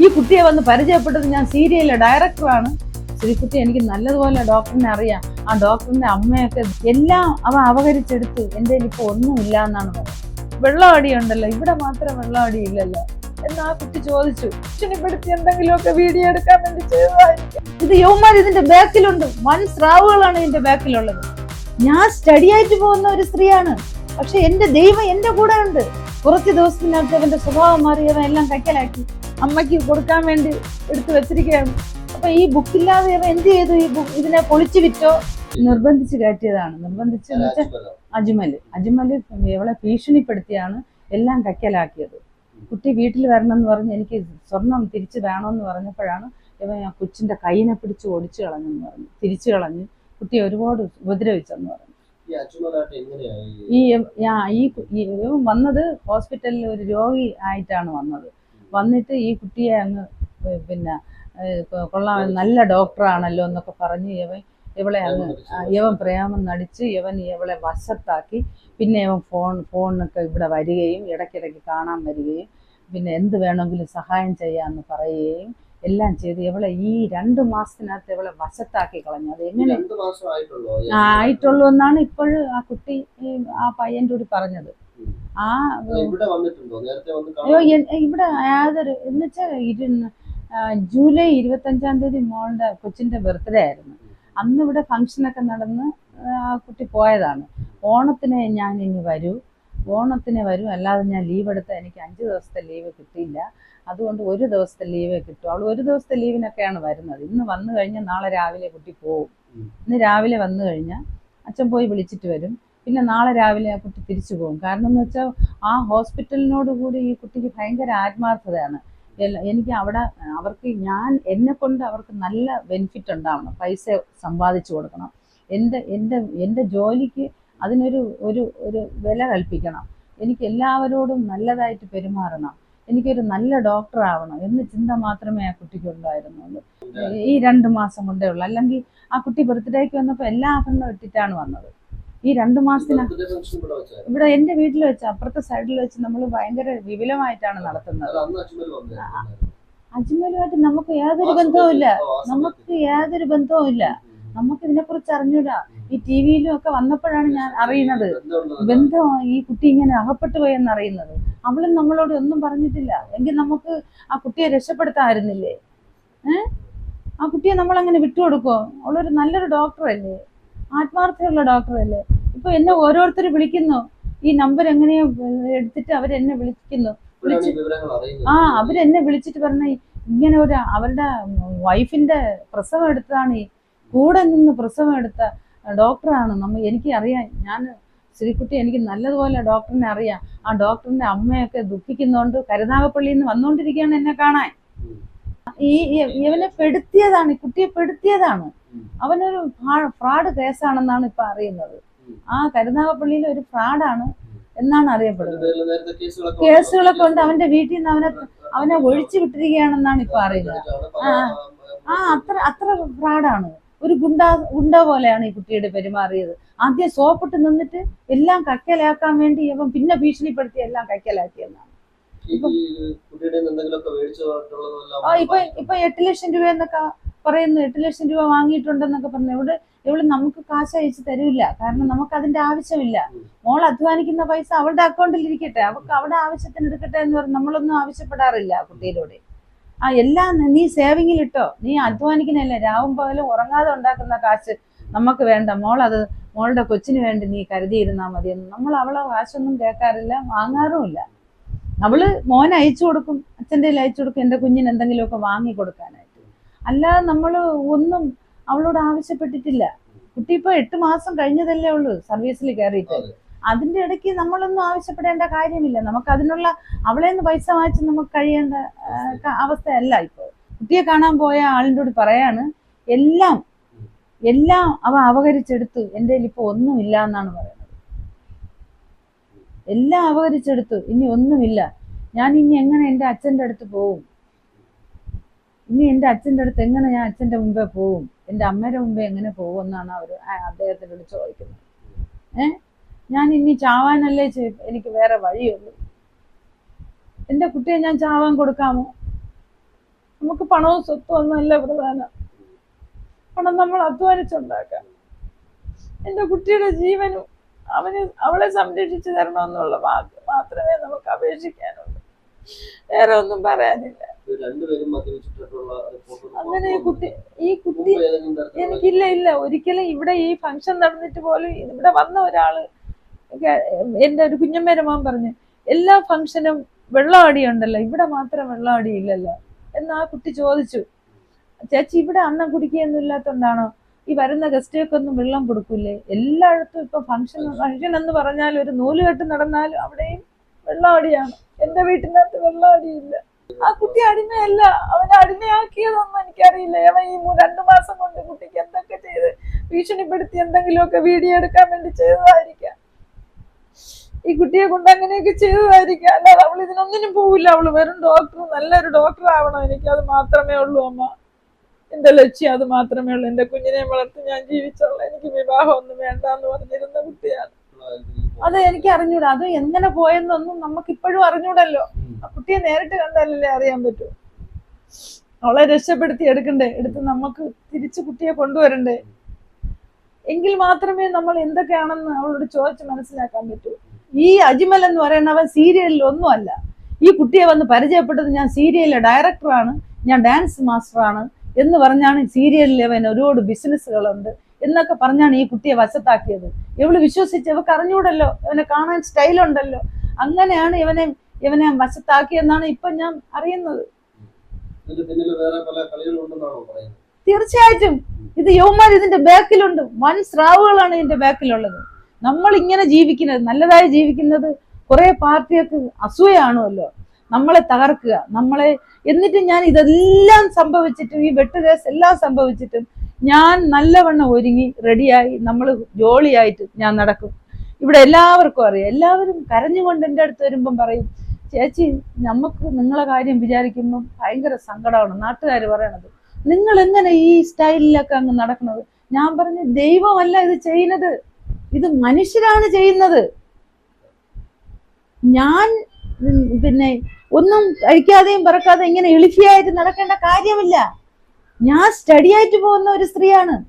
ഈ കുട്ടിയെ വന്ന് പരിചയപ്പെട്ടത് ഞാൻ സീരിയലിലെ ഡയറക്ടറാണ്. ശ്രീകുട്ടി എനിക്ക് നല്ലതുപോലെ ഡോക്ടറിനെ അറിയാം. ആ ഡോക്ടറിന്റെ അമ്മയൊക്കെ എല്ലാം അവ അപകരിച്ചെടുത്തു എന്റെ ഇപ്പൊ ഒന്നുമില്ല എന്നാണ് പറയുന്നത്. വെള്ളമടി ഉണ്ടല്ലോ ഇവിടെ മാത്രം വെള്ളമടി ഇല്ലല്ലോ എന്ന് ആ കുട്ടി ചോദിച്ചു. ഭീഷണിപ്പെടുത്തി എന്തെങ്കിലുമൊക്കെ വീഡിയോ എടുക്കാൻ വേണ്ടി ചെയ്തതായിരിക്കും. ഇത് യൗമാർ ഇതിന്റെ ബാക്കിലുണ്ട്. വൻ സ്രാവുകളാണ് ഇതിന്റെ ബാക്കിലുള്ളത്. ഞാൻ സ്റ്റഡി ആയിട്ട് പോകുന്ന ഒരു സ്ത്രീയാണ്. പക്ഷെ എന്റെ ദൈവം എന്റെ കൂടെ ഉണ്ട്. കുറച്ച് ദിവസത്തിനകത്ത് അവന്റെ സ്വഭാവം മാറി അവൻ എല്ലാം കൈക്കലാക്കി അമ്മയ്ക്ക് കൊടുക്കാൻ വേണ്ടി എടുത്തു വെച്ചിരിക്കുകയാണ്. അപ്പൊ ഈ ബുക്കില്ലാതെ ഇവ എന്ത് ചെയ്തു? ഈ ബുക്ക് ഇതിനെ പൊളിച്ചു വിറ്റോ? നിർബന്ധിച്ച് കയറ്റിയതാണ്. നിർബന്ധിച്ച് വെച്ചാൽ അജ്മൽ അജ്മൽ ഇവളെ ഭീഷണിപ്പെടുത്തിയാണ് എല്ലാം കയ്ക്കലാക്കിയത്. കുട്ടി വീട്ടിൽ വരണം എന്ന് പറഞ്ഞ് എനിക്ക് സ്വർണം തിരിച്ചു വേണമെന്ന് പറഞ്ഞപ്പോഴാണ് ഇവൻ ആ കൊച്ചിന്റെ കൈയിനെ പിടിച്ച് ഓടിച്ചു കളഞ്ഞെന്ന് പറഞ്ഞു. തിരിച്ചു കളഞ്ഞ് കുട്ടിയെ ഒരുപാട് ഉപദ്രവിച്ചെന്ന് പറഞ്ഞു. ഈ ഈ വന്നത് ഹോസ്പിറ്റലിൽ ഒരു രോഗി ആയിട്ടാണ് വന്നത്. വന്നിട്ട് ഈ കുട്ടിയെ അങ്ങ് പിന്നെ കൊള്ളാം നല്ല ഡോക്ടറാണല്ലോ എന്നൊക്കെ പറഞ്ഞ് ഇവൻ ഇവളെ അങ്ങ് ഇവൻ പ്രേമം നടിച്ച് ഇവൻ ഇവളെ വശത്താക്കി പിന്നെ ഇവൻ ഫോൺ ഫോണൊക്കെ ഇവിടെ വരികയും ഇടയ്ക്കിടയ്ക്ക് കാണാൻ വരികയും പിന്നെ എന്ത് വേണമെങ്കിലും സഹായം ചെയ്യാമെന്ന് പറയുകയും എല്ലാം ചെയ്ത് ഇവളെ ഈ രണ്ട് മാസത്തിനകത്ത് ഇവളെ വശത്താക്കി കളഞ്ഞു. അത് എങ്ങനെ? ആയിട്ടുള്ളൂ? ആയിട്ടുള്ളൂ എന്നാണ് ഇപ്പോഴും ആ കുട്ടി ആ പയ്യന്റെ കൂടി പറഞ്ഞത്. ആ അയ്യോ ഇവിടെ യാതൊരു എന്നുവെച്ചാൽ ഇരുന്ന് ജൂലൈ ഇരുപത്തഞ്ചാം തീയതി മോളുടെ കൊച്ചിന്റെ ബർത്ത്ഡേ ആയിരുന്നു. അന്ന് ഇവിടെ ഫംഗ്ഷനൊക്കെ നടന്ന് ആ കുട്ടി പോയതാണ്. ഓണത്തിന് ഞാൻ ഇനി വരൂ. ഓണത്തിന് വരൂ. അല്ലാതെ ഞാൻ ലീവ് എടുത്താൽ എനിക്ക് അഞ്ച് ദിവസത്തെ ലീവ് കിട്ടിയില്ല. അതുകൊണ്ട് ഒരു ദിവസത്തെ ലീവേ കിട്ടും. അവൾ ഒരു ദിവസത്തെ ലീവിനൊക്കെയാണ് വരുന്നത്. ഇന്ന് വന്നു കഴിഞ്ഞാൽ നാളെ രാവിലെ കുട്ടി പോവും. ഇന്ന് രാവിലെ വന്നു കഴിഞ്ഞാൽ അച്ഛൻ പോയി വിളിച്ചിട്ട് വരും. പിന്നെ നാളെ രാവിലെ ആ കുട്ടി തിരിച്ചു പോകും. കാരണം എന്ന് വെച്ചാൽ ആ ഹോസ്പിറ്റലിനോട് കൂടി ഈ കുട്ടിക്ക് ഭയങ്കര ആത്മാർത്ഥതയാണ്. എനിക്ക് അവിടെ അവർക്ക് ഞാൻ എന്നെ കൊണ്ട് അവർക്ക് നല്ല ബെനിഫിറ്റ് ഉണ്ടാവണം. പൈസ സമ്പാദിച്ചു കൊടുക്കണം. എന്റെ എന്റെ എന്റെ ജോലിക്ക് അതിനൊരു ഒരു ഒരു വില കൽപ്പിക്കണം. എനിക്ക് എല്ലാവരോടും നല്ലതായിട്ട് പെരുമാറണം. എനിക്കൊരു നല്ല ഡോക്ടർ ആവണം എന്ന ചിന്ത മാത്രമേ ആ കുട്ടിക്ക് ഉണ്ടായിരുന്നുള്ളൂ. ഈ രണ്ട് മാസം കൊണ്ടേ ഉള്ളൂ. അല്ലെങ്കിൽ ആ കുട്ടി ബർത്ത്ഡേക്ക് വന്നപ്പോൾ എല്ലാ ആഭരണം ഇട്ടിട്ടാണ് വന്നത്. ഈ രണ്ടു മാസത്തിന് ഇവിടെ എന്റെ വീട്ടിൽ വെച്ച് അപ്പുറത്തെ സൈഡിൽ വെച്ച് നമ്മൾ ഭയങ്കര വിപുലമായിട്ടാണ് നടത്തുന്നത്. അജ്മലുമായിട്ട് നമുക്ക് യാതൊരു ബന്ധവും ഇല്ല. നമുക്ക് യാതൊരു ബന്ധവും ഇല്ല. നമുക്ക് ഇതിനെക്കുറിച്ച് അറിഞ്ഞൂടാ. ഈ ടി വിയിലും ഒക്കെ വന്നപ്പോഴാണ് ഞാൻ അറിയുന്നത്. ബന്ധം ഈ കുട്ടി ഇങ്ങനെ അകപ്പെട്ടു പോയെന്ന് അറിയുന്നത്. അവളും നമ്മളോട് ഒന്നും പറഞ്ഞിട്ടില്ല. എങ്കിൽ നമുക്ക് ആ കുട്ടിയെ രക്ഷപ്പെടുത്താമായിരുന്നില്ലേ? ഏ? ആ കുട്ടിയെ നമ്മൾ അങ്ങനെ വിട്ടുകൊടുക്കോ അവളൊരു നല്ലൊരു ഡോക്ടറല്ലേ? ആത്മാർത്ഥമുള്ള ഡോക്ടറല്ലേ? ഇപ്പൊ എന്നെ ഓരോരുത്തർ വിളിക്കുന്നു. ഈ നമ്പർ എങ്ങനെയോ എടുത്തിട്ട് അവരെന്നെ വിളിക്കുന്നു? ആ അവരെന്നെ വിളിച്ചിട്ട് പറഞ്ഞ ഇങ്ങനെ ഒരു അവരുടെ വൈഫിന്റെ പ്രസവം എടുത്തതാണ്. ഈ കൂടെ നിന്ന് പ്രസവം എടുത്ത ഡോക്ടറാണ്. നമ്മ എനിക്ക് അറിയാം. ഞാൻ ശ്രീകുട്ടി എനിക്ക് നല്ലതുപോലെ ഡോക്ടറിനെ അറിയാം. ആ ഡോക്ടറിന്റെ അമ്മയൊക്കെ ദുഃഖിക്കുന്നോണ്ട് കരുനാഗപ്പള്ളിയിൽ നിന്ന് വന്നുകൊണ്ടിരിക്കുകയാണ് എന്നെ കാണാൻ. ഈ ഇവനെ പെടുത്തിയതാണ് കുട്ടിയെ പെടുത്തിയതാണ്. അവനൊരു ഫ്രോഡ് കേസാണെന്നാണ് ഇപ്പൊ അറിയുന്നത്. ആ കരുനാഗപ്പള്ളിയിൽ ഒരു ഫ്രോഡാണ് എന്നാണ് അറിയപ്പെടുന്നത്. കേസുകളൊക്കെ ഉണ്ട്. അവന്റെ വീട്ടിൽ നിന്ന് അവനെ അവനെ ഒഴിച്ചു വിട്ടിരിക്കുകയാണെന്നാണ് ഇപ്പൊ അറിയുന്നത്. ആ, ആ അത്ര അത്ര ഫ്രോഡാണ് ഒരു ഗുണ്ട ഗുണ്ട പോലെയാണ് ഈ കുട്ടിയുടെ പെരുമാറിയത്. ആദ്യം സോപ്പിട്ട് നിന്നിട്ട് എല്ലാം കക്കലാക്കാൻ വേണ്ടി അവൻ പിന്നെ ഭീഷണിപ്പെടുത്തി എല്ലാം കക്കലാക്കിയെന്നാണ് ആ ഇപ്പൊ ഇപ്പൊ എട്ട് ലക്ഷം രൂപ എന്നൊക്കെ പറയുന്നു. എട്ട് ലക്ഷം രൂപ വാങ്ങിയിട്ടുണ്ടെന്നൊക്കെ പറഞ്ഞു. ഇവിടെ ഇവിടെ നമുക്ക് കാശ് അയച്ചു തരൂല്ല കാരണം നമുക്ക് അതിന്റെ ആവശ്യമില്ല. മോൾ അധ്വാനിക്കുന്ന പൈസ അവളുടെ അക്കൗണ്ടിൽ ഇരിക്കട്ടെ. അവൾക്ക് അവിടെ ആവശ്യത്തിന് എടുക്കട്ടെ എന്ന് പറഞ്ഞ് നമ്മളൊന്നും ആവശ്യപ്പെടാറില്ല കുട്ടിയിലൂടെ. ആ എല്ലാം നീ സേവിങ്ങിൽ ഇട്ടോ? നീ അധ്വാനിക്കുന്നില്ല രാവും പകലും ഉറങ്ങാതെ ഉണ്ടാക്കുന്ന കാശ് നമുക്ക് വേണ്ട. മോൾ അത് മോളുടെ കൊച്ചിന് വേണ്ടി നീ കരുതിയിരുന്നാൽ മതിയെന്ന്. നമ്മൾ അവളെ കാശൊന്നും കേൾക്കാറില്ല വാങ്ങാറുമില്ല. അവൾ മോൻ അയച്ചു കൊടുക്കും അച്ഛന്റെ അയച്ചു കൊടുക്കും എന്റെ കുഞ്ഞിന് എന്തെങ്കിലുമൊക്കെ വാങ്ങി കൊടുക്കാനായിട്ട്. അല്ലാതെ നമ്മൾ ഒന്നും അവളോട് ആവശ്യപ്പെട്ടിട്ടില്ല. കുട്ടി ഇപ്പൊ എട്ട് മാസം കഴിഞ്ഞതല്ലേ ഉള്ളൂ സർവീസിൽ കയറിയിട്ട്. അതെ. അതിന്റെ ഇടയ്ക്ക് നമ്മളൊന്നും ആവശ്യപ്പെടേണ്ട കാര്യമില്ല. നമുക്ക് അതിനുള്ള അവളെ നിന്ന് പൈസ വാങ്ങിച്ച് നമുക്ക് കഴിയേണ്ട അവസ്ഥയല്ല ഇപ്പോൾ. കുട്ടിയെ കാണാൻ പോയ ആളിന്റെ കൂടി പറയാണ് എല്ലാം എല്ലാം അവ അപകരിച്ചെടുത്തു. എന്റെ കയ്യിൽ ഇപ്പോൾ ഒന്നുമില്ല എന്നാണ് പറയുന്നത്. എല്ലാം അപകരിച്ചെടുത്തു. ഇനി ഒന്നുമില്ല. ഞാൻ ഇനി എങ്ങനെ എന്റെ അച്ഛന്റെ അടുത്ത് പോവും? ഇനി എന്റെ അച്ഛന്റെ അടുത്ത് എങ്ങനെ ഞാൻ അച്ഛന്റെ മുമ്പേ പോവും? എന്റെ അമ്മയുടെ മുമ്പേ എങ്ങനെ പോകും എന്നാണ് അവർ അദ്ദേഹത്തിനോട് ചോദിക്കുന്നത്. ഏ? ഞാൻ ഇനി ചാവാനല്ലേ എനിക്ക് വേറെ വഴിയുള്ളൂ. എന്റെ കുട്ടിയെ ഞാൻ ചാവാൻ കൊടുക്കാമോ? നമുക്ക് പണവും സ്വത്തും ഒന്നല്ല പ്രധാനം. പണം നമ്മൾ അധ്വാനിച്ചുണ്ടാക്കാം. എന്റെ കുട്ടിയുടെ ജീവനും അവന് അവളെ സംരക്ഷിച്ചു തരണമെന്നുള്ള മാത്രമേ നമുക്ക് അപേക്ഷിക്കാനുള്ളൂ. വേറെ ഒന്നും പറയാനില്ല. അങ്ങനെ ഈ കുട്ടി ഈ കുട്ടി എനിക്കില്ല ഇല്ല. ഒരിക്കലും ഇവിടെ ഈ ഫംഗ്ഷൻ നടന്നിട്ട് പോലും ഇവിടെ വന്ന ഒരാൾ എന്റെ ഒരു കുഞ്ഞമ്മേരെ മോൻ പറഞ്ഞു എല്ലാ ഫംഗ്ഷനും വെള്ളാടി ഉണ്ടല്ലോ ഇവിടെ മാത്രം വെള്ളാടി ഇല്ലല്ലോ എന്ന് ആ കുട്ടി ചോദിച്ചു. ചേച്ചി ഇവിടെ അന്നം കുടിക്കുകയൊന്നും ഇല്ലാത്തോണ്ടാണോ? ഈ വരുന്ന ഗസ്റ്റുകൾക്ക് ഒന്നും വെള്ളം കൊടുക്കൂലേ? എല്ലായിടത്തും ഇപ്പൊ ഫംഗ്ഷൻ ഫംഗ്ഷൻ എന്ന് പറഞ്ഞാൽ ഒരു നൂലുകെട്ട് നടന്നാലും അവിടെയും വെള്ളമടിയാണ് എന്റെ വീട്ടിനകത്ത് വെള്ളാടിയില്ല. ആ കുട്ടി അടിമയല്ല. അവനെ അടിമയാക്കിയതൊന്നും എനിക്കറിയില്ല. അവൻ ഈ രണ്ടു മാസം കൊണ്ട് കുട്ടിക്ക് എന്തൊക്കെ ചെയ്ത് ഭീഷണിപ്പെടുത്തി എന്തെങ്കിലുമൊക്കെ വീഡിയോ എടുക്കാൻ വേണ്ടി ചെയ്തതായിരിക്കാം. ഈ കുട്ടിയെ കൊണ്ട് അങ്ങനെയൊക്കെ ചെയ്തതായിരിക്കാം. അല്ലാതെ അവൾ ഇതിനൊന്നിനും പോവില്ല. അവൾ വെറും ഡോക്ടർ നല്ലൊരു ഡോക്ടർ ആവണം എനിക്ക്. അത് മാത്രമേ ഉള്ളൂ അമ്മ. എന്റെ ലക്ഷ്യം അത് മാത്രമേ ഉള്ളൂ. എന്റെ കുഞ്ഞിനെ വളർത്തി ഞാൻ ജീവിച്ചോളാം. എനിക്ക് വിവാഹം ഒന്നും വേണ്ട എന്ന് പറഞ്ഞിരുന്ന കുട്ടിയാണ്. അത് എനിക്ക് അറിഞ്ഞൂടാ. അത് എങ്ങനെ പോയെന്നൊന്നും നമുക്ക് ഇപ്പോഴും അറിഞ്ഞൂടല്ലോ ആ കുട്ടിയെ നേരിട്ട് കണ്ടാലല്ലേ അറിയാൻ പറ്റൂ. അവളെ രക്ഷപ്പെടുത്തി എടുക്കണ്ടേ? എടുത്ത് നമുക്ക് തിരിച്ച് കുട്ടിയെ കൊണ്ടുവരണ്ടേ? എങ്കിൽ മാത്രമേ നമ്മൾ എന്തൊക്കെയാണെന്ന് അവളോട് ചോദിച്ച് മനസ്സിലാക്കാൻ പറ്റൂ. ഈ അജ്മൽ എന്ന് പറയുന്നവൻ സീരിയലിൽ ഒന്നുമല്ല. ഈ കുട്ടിയെ വന്ന് പരിചയപ്പെട്ടത് ഞാൻ സീരിയലിലെ ഡയറക്ടറാണ് ഞാൻ ഡാൻസ് മാസ്റ്ററാണ് എന്ന് പറഞ്ഞാണ് സീരിയലിൽ അവൻ ഒരുപാട് ബിസിനസ്സുകളുണ്ട് എന്നൊക്കെ പറഞ്ഞാണ് ഈ കുട്ടിയെ വശത്താക്കിയത്. ഇവൾ വിശ്വസിച്ച് ഇവക്ക് അറിഞ്ഞൂടല്ലോ. ഇവനെ കാണാൻ സ്റ്റൈലുണ്ടല്ലോ. അങ്ങനെയാണ് ഇവനെ ഇവനെ വശത്താക്കിയെന്നാണ് ഇപ്പൊ ഞാൻ അറിയുന്നത്. തീർച്ചയായിട്ടും. ഇത് യൗമാർ ഇതിന്റെ ബാക്കിലുണ്ട്. വൻ സ്രാവുകളാണ് ഇതിന്റെ ബാക്കിലുള്ളത്. നമ്മൾ ഇങ്ങനെ ജീവിക്കുന്നത് നല്ലതായി ജീവിക്കുന്നത് കുറെ പാർട്ടികൾക്ക് അസൂയാണുമല്ലോ നമ്മളെ തകർക്കുക നമ്മളെ എന്നിട്ട് ഞാൻ ഇതെല്ലാം സംഭവിച്ചിട്ടും ഈ വെട്ടുകേസ് എല്ലാം സംഭവിച്ചിട്ടും ഞാൻ നല്ലവണ്ണം ഒരുങ്ങി റെഡിയായി നമ്മൾ ജോളിയായിട്ട് ഞാൻ നടക്കും. ഇവിടെ എല്ലാവർക്കും അറിയാം. എല്ലാവരും കരഞ്ഞുകൊണ്ട് എന്റെ അടുത്ത് വരുമ്പം പറയും ചേച്ചി നമുക്ക് നിങ്ങളെ കാര്യം വിചാരിക്കുമ്പം ഭയങ്കര സങ്കടമാണ്. നാട്ടുകാർ പറയണത്. നിങ്ങൾ എങ്ങനെ ഈ സ്റ്റൈലിലൊക്കെ അങ്ങ് നടക്കുന്നത്? ഞാൻ പറഞ്ഞു ദൈവമല്ല ഇത് ചെയ്യുന്നത്. ഇത് മനുഷ്യരാണ് ചെയ്യുന്നത്. ഞാൻ പിന്നെ ഒന്നും കഴിക്കാതെയും പറക്കാതെ ഇങ്ങനെ എളിഫിയായിട്ട് നടക്കേണ്ട കാര്യമില്ല. ഞാൻ സ്റ്റഡി ആയിട്ട് പോകുന്ന ഒരു സ്ത്രീയാണ്.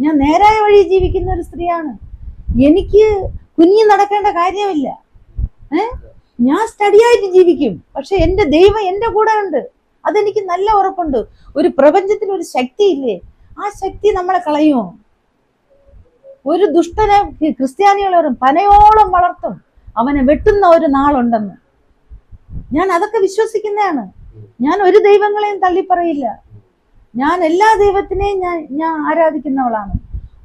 ഞാൻ നേരായ വഴി ജീവിക്കുന്ന ഒരു സ്ത്രീയാണ്. എനിക്ക് കുഞ്ഞു നടക്കേണ്ട കാര്യമില്ല. ഏ? ഞാൻ സ്റ്റഡി ആയിട്ട് ജീവിക്കും. പക്ഷെ എന്റെ ദൈവം എന്റെ കൂടെ ഉണ്ട്. അതെനിക്ക് നല്ല ഉറപ്പുണ്ട്. ഒരു പ്രപഞ്ചത്തിന് ഒരു ശക്തി ഇല്ലേ ആ ശക്തി നമ്മളെ കളയുമോ? ഒരു ദുഷ്ടനെ ക്രിസ്ത്യാനികളും പനയോളം വളർത്തും. അവനെ വെട്ടുന്ന ഒരു നാളുണ്ടെന്ന്. ഞാൻ അതൊക്കെ വിശ്വസിക്കുന്നതാണ്. ഞാൻ ഒരു ദൈവങ്ങളെയും തള്ളിപ്പറയില്ല. ഞാൻ എല്ലാ ദൈവത്തിനെയും ഞാൻ ഞാൻ ആരാധിക്കുന്നവളാണ്.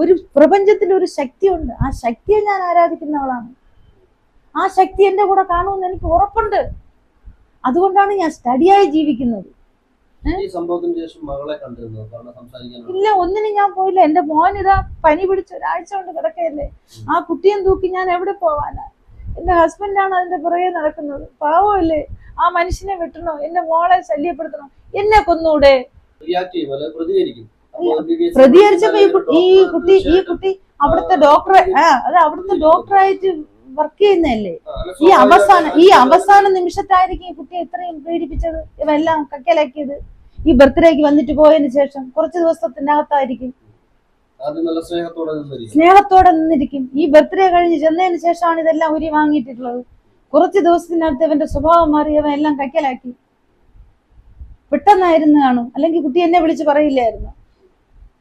ഒരു പ്രപഞ്ചത്തിൽ ഒരു ശക്തിയുണ്ട്. ആ ശക്തിയെ ഞാൻ ആരാധിക്കുന്നവളാണ്. ആ ശക്തി എന്റെ കൂടെ കാണുമെന്ന് എനിക്ക് ഉറപ്പുണ്ട്. അതുകൊണ്ടാണ് ഞാൻ സ്റ്റഡിയായി ജീവിക്കുന്നത്. ഇല്ല ഒന്നിനും ഞാൻ പോയില്ല. എന്റെ മോൻ ഇതാ പനി പിടിച്ച ഒരാഴ്ച കൊണ്ട് കിടക്കയല്ലേ. ആ കുട്ടിയും തൂക്കി ഞാൻ എവിടെ പോവാനാ? എന്റെ ഹസ്ബൻഡാണ് അതിന്റെ പുറകെ നടക്കുന്നത്. പാവമല്ലേ? ആ മനുഷ്യനെ വെട്ടണോ? എന്റെ മോളെ ശല്യപ്പെടുത്തണോ? എന്നെ കൊന്നൂടെ? റിയാക്ട് ചെയ്യും അല്ലെ പ്രതികരിക്കും. പ്രതികരിച്ചപ്പോ ഈ കുട്ടി ഈ കുട്ടി അവിടുത്തെ ഡോക്ടറെ അത് അവിടുത്തെ ഡോക്ടറായിട്ട് വർക്ക് ചെയ്യുന്നതല്ലേ? ഈ അവസാന ഈ അവസാന നിമിഷത്തായിരിക്കും ഈ കുട്ടിയെ ഇത്രയും പീഡിപ്പിച്ചത്? ഇവെല്ലാം കക്കലാക്കിയത് ഈ ബർത്ത്ഡേക്ക് വന്നിട്ട് പോയതിനു ശേഷം കുറച്ച് ദിവസത്തിനകത്തായിരിക്കും. സ്നേഹത്തോടെ നിന്നിരിക്കും. ഈ ബർത്ത്ഡേ കഴിഞ്ഞ് ചെന്നതിന് ശേഷമാണ് ഇതെല്ലാം ഉരി വാങ്ങിയിട്ടുള്ളത്. കുറച്ച് ദിവസത്തിനകത്ത് ഇവന്റെ സ്വഭാവം മാറി അവൻ എല്ലാം കക്കലാക്കി പെട്ടെന്നായിരുന്നു കാണും. അല്ലെങ്കിൽ കുട്ടി എന്നെ വിളിച്ച് പറയില്ലായിരുന്നു.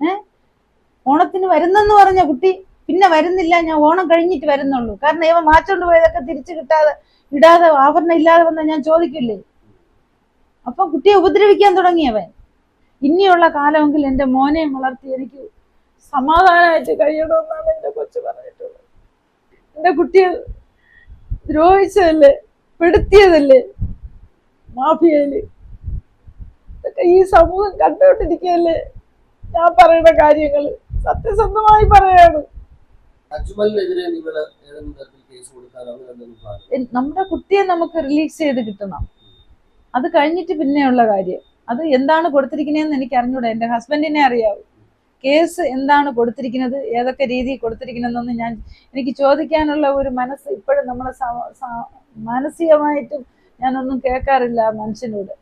ഏ? ഓണത്തിന് വരുന്നെന്ന് പറഞ്ഞ കുട്ടി പിന്നെ വരുന്നില്ല ഞാൻ ഓണം കഴിഞ്ഞിട്ട് വരുന്നുള്ളൂ. കാരണം ഏവ മാറ്റോണ്ട് പോയതൊക്കെ തിരിച്ചു കിട്ടാതെ ഇടാതെ ആഭരണം ഇല്ലാതെ വന്നാൽ ഞാൻ ചോദിക്കില്ലേ? അപ്പൊ കുട്ടിയെ ഉപദ്രവിക്കാൻ തുടങ്ങിയവൻ ഇനിയുള്ള കാലമെങ്കിൽ എന്റെ മോനെ വളർത്തി എനിക്ക് സമാധാനമായിട്ട് കഴിയണമെന്നാണ് എന്റെ കൊച്ചു പറഞ്ഞിട്ടുള്ളത്. എന്റെ കുട്ടിയെ ദ്രോഹിച്ചതല്ലേ? പെടുത്തിയതല്ലേ? മാഫിയയിൽ. ഇതൊക്കെ ഈ സമൂഹം കണ്ടുകൊണ്ടിരിക്കുകയല്ലേ ഞാൻ പറയുന്ന കാര്യങ്ങൾ സത്യസന്ധമായി പറയാണ്. നമ്മുടെ കുട്ടിയെ നമുക്ക് റിലീസ് ചെയ്ത് കിട്ടണം. അത് കഴിഞ്ഞിട്ട് പിന്നെയുള്ള കാര്യം. അത് എന്താണ് കൊടുത്തിരിക്കുന്നതെന്ന് എനിക്ക് അറിഞ്ഞൂടാ. എന്റെ ഹസ്ബൻഡിനെ അറിയാവൂ. കേസ് എന്താണ് കൊടുത്തിരിക്കുന്നത്? ഏതൊക്കെ രീതിയിൽ കൊടുത്തിരിക്കുന്നതെന്നൊന്നും ഞാൻ എനിക്ക് ചോദിക്കാനുള്ള ഒരു മനസ്സ് ഇപ്പോഴും നമ്മളെ മാനസികമായിട്ടും ഞാനൊന്നും കേൾക്കാറില്ല മനുഷ്യനോട്.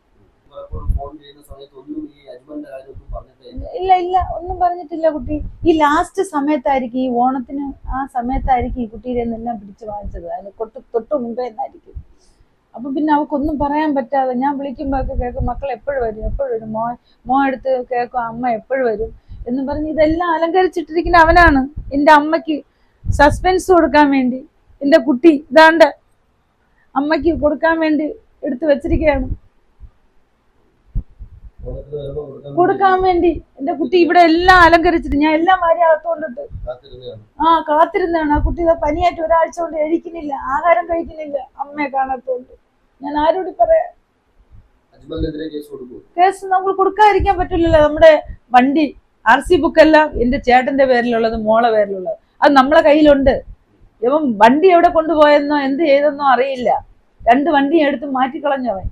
ഇല്ല. ഇല്ല ഒന്നും പറഞ്ഞിട്ടില്ല കുട്ടി. ഈ ലാസ്റ്റ് സമയത്തായിരിക്കും ഈ ഓണത്തിന് ആ സമയത്തായിരിക്കും ഈ കുട്ടിയുടെ എല്ലാം പിടിച്ചു വാങ്ങിച്ചത്. അതിന് തൊട്ട് തൊട്ട് മുമ്പേ എന്നായിരിക്കും. അപ്പൊ പിന്നെ അവക്കൊന്നും പറയാൻ പറ്റാതെ ഞാൻ വിളിക്കുമ്പോഴൊക്കെ കേൾക്കും മക്കൾ എപ്പോഴും വരും? എപ്പോഴും വരും? മോ മോ എടുത്ത് കേൾക്കും അമ്മ എപ്പോഴും വരും? എന്ന് പറഞ്ഞ് ഇതെല്ലാം അലങ്കരിച്ചിട്ടിരിക്കുന്ന അവനാണ് എന്റെ അമ്മയ്ക്ക് സസ്പെൻസ് കൊടുക്കാൻ വേണ്ടി. എന്റെ കുട്ടി ഇതാണ്ട് അമ്മയ്ക്ക് കൊടുക്കാൻ വേണ്ടി എടുത്തു വെച്ചിരിക്കുകയാണ്. കൊടുക്കാൻ വേണ്ടി. എന്റെ കുട്ടി ഇവിടെ എല്ലാം അലങ്കരിച്ചിട്ട് ഞാൻ എല്ലാം വാരി അകത്തോണ്ടിട്ട്. ആ കാത്തിരുന്നാണ് ആ കുട്ടി പനിയായിട്ട് ഒരാഴ്ച കൊണ്ട് കഴിക്കുന്നില്ല. ആഹാരം കഴിക്കുന്നില്ല. അമ്മയെ കാണാത്തോണ്ട്. ഞാൻ ആരോട് പറയാ കേസ് നമ്മൾ കൊടുക്കാതിരിക്കാൻ പറ്റില്ലല്ലോ. നമ്മുടെ വണ്ടി ആർ സി ബുക്ക് എല്ലാം എന്റെ ചേട്ടന്റെ പേരിലുള്ളത് മോളെ പേരിലുള്ളത്. അത് നമ്മളെ കയ്യിലുണ്ട്. ഇവൻ വണ്ടി എവിടെ കൊണ്ടുപോയെന്നോ എന്ത് ചെയ്തെന്നോ അറിയില്ല. രണ്ട് വണ്ടി എടുത്ത് മാറ്റിക്കളഞ്ഞവൻ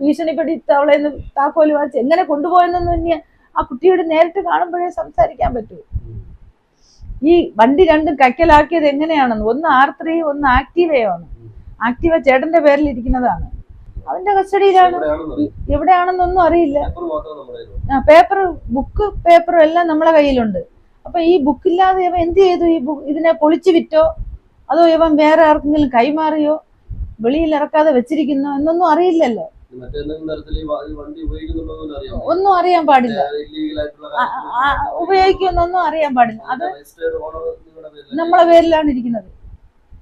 ഭീഷണിപ്പെടി അവളെ താക്കോൽ വാങ്ങിച്ച് എങ്ങനെ കൊണ്ടുപോയെന്നൊന്നും ഇനി ആ കുട്ടിയോട് നേരിട്ട് കാണുമ്പോഴേ സംസാരിക്കാൻ പറ്റൂ. ഈ വണ്ടി രണ്ടും കൈക്കലാക്കിയത് എങ്ങനെയാണെന്ന് ഒന്ന് ആർ ത്രീ ഒന്ന് ആക്റ്റീവയാണ് ആക്റ്റീവ ചേട്ടന്റെ പേരിൽ ഇരിക്കുന്നതാണ്. അവന്റെ കസ്റ്റഡിയിലാണ്. എവിടെയാണെന്നൊന്നും അറിയില്ല. പേപ്പർ ബുക്ക് പേപ്പറും എല്ലാം നമ്മളെ കയ്യിലുണ്ട്. അപ്പൊ ഈ ബുക്കില്ലാതെ ഇവൻ എന്ത് ചെയ്തു? ഈ ബുക്ക് ഇതിനെ പൊളിച്ചു വിറ്റോ? അതോ ഇവൻ വേറെ ആർക്കെങ്കിലും കൈമാറിയോ? വെളിയിൽ ഇറക്കാതെ വെച്ചിരിക്കുന്നോ? എന്നൊന്നും അറിയില്ലല്ലോ. ഒന്നും അറിയാൻ പാടില്ല. ഉപയോഗിക്കുമെന്നൊന്നും അറിയാൻ പാടില്ല. അത് നമ്മളെ പേരിലാണ് ഇരിക്കുന്നത്.